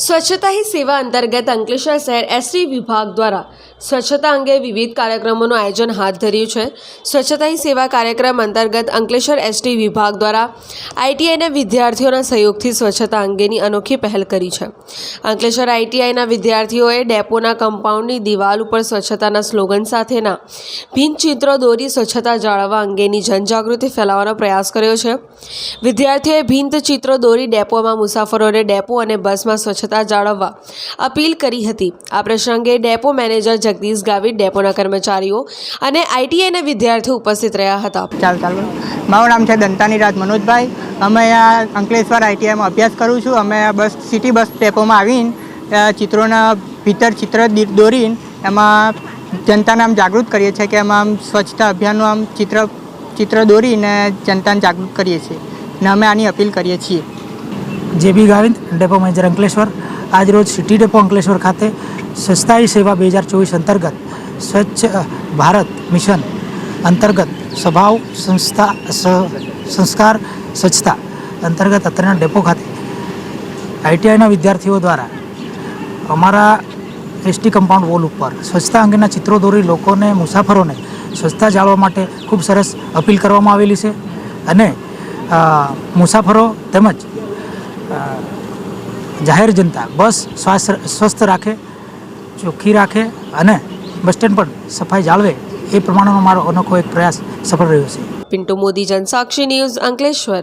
સ્વચ્છતા હી સેવા અંતર્ગત અંકલેશ્વર શહેર એસટી વિભાગ દ્વારા સ્વચ્છતા અંગે વિવિધ કાર્યક્રમોનું આયોજન હાથ ધર્યું છે. સ્વચ્છતા હી સેવા કાર્યક્રમ અંતર્ગત અંકલેશ્વર એસટી વિભાગ દ્વારા આઈટીઆઈના વિદ્યાર્થીઓના સહયોગથી સ્વચ્છતા અંગેની અનોખી પહેલ કરી છે. અંકલેશ્વર આઈટીઆઈના વિદ્યાર્થીઓએ ડેપોના કમ્પાઉન્ડની દિવાલ ઉપર સ્વચ્છતાના સ્લોગન સાથેના ભીનચિત્રો દોરી સ્વચ્છતા જાળવવા અંગેની જનજાગૃતિ ફેલાવવાનો પ્રયાસ કર્યો છે. વિદ્યાર્થીઓએ ભીંતચિત્રો દોરી ડેપોમાં મુસાફરોને ડેપો અને બસમાં સ્વચ્છતા જાળવવા અપીલ કરી હતી. આ પ્રસંગે ડેપો મેનેજર જગદીશ ગાવિત ડેપોના કર્મચારીઓ અને આઈટીઆઈના વિદ્યાર્થીઓ ઉપસ્થિત રહ્યા હતા. ચાલ, ચાલો. મારું નામ છે દંતાની રાજ મનોજભાઈ. અમે આ અંકલેશ્વર આઈટીઆઈમાં અભ્યાસ કરું છું. અમે બસ સિટી બસ ડેપોમાં આવીને ચિત્રોના ભીતર ચિત્ર દોરીને એમાં જનતાને આમ જાગૃત કરીએ છીએ કે એમાં આમ સ્વચ્છતા અભિયાનનું આમ ચિત્ર ચિત્ર દોરીને જનતાને જાગૃત કરીએ છીએ. અને અમે આની અપીલ કરીએ છીએ. JB Gavind, depot manager Ankleshwar. આજરોજ સિટી ડેપો અંકલેશ્વર ખાતે સ્વચ્છતાઈ સેવા બે હજાર ચોવીસ અંતર્ગત સ્વચ્છ ભારત મિશન અંતર્ગત સ્વભાવ સંસ્થા સંસ્કાર, સ્વચ્છતા અંતર્ગત અત્રેના ડેપો ખાતે. આઈટીઆઈના વિદ્યાર્થીઓ દ્વારા અમારા એસટી કમ્પાઉન્ડ વોલ ઉપર સ્વચ્છતા અંગેના ચિત્રો દોરી લોકોને, મુસાફરોને સ્વચ્છતા જાળવવા માટે ખૂબ સરસ અપીલ કરવામાં આવેલી છે. અને મુસાફરો તેમજ જાહેર જનતા, બસ સ્વસ્થ રાખે, ચોખ્ખી રાખે અને બસ સ્ટેન્ડ પર સફાઈ જાળવે એ પ્રમાણેનો મારો અનોખો એક પ્રયાસ સફળ રહ્યો છે. પિન્ટુ મોદી, જનસાક્ષી ન્યૂઝ અંકલેશ્વર.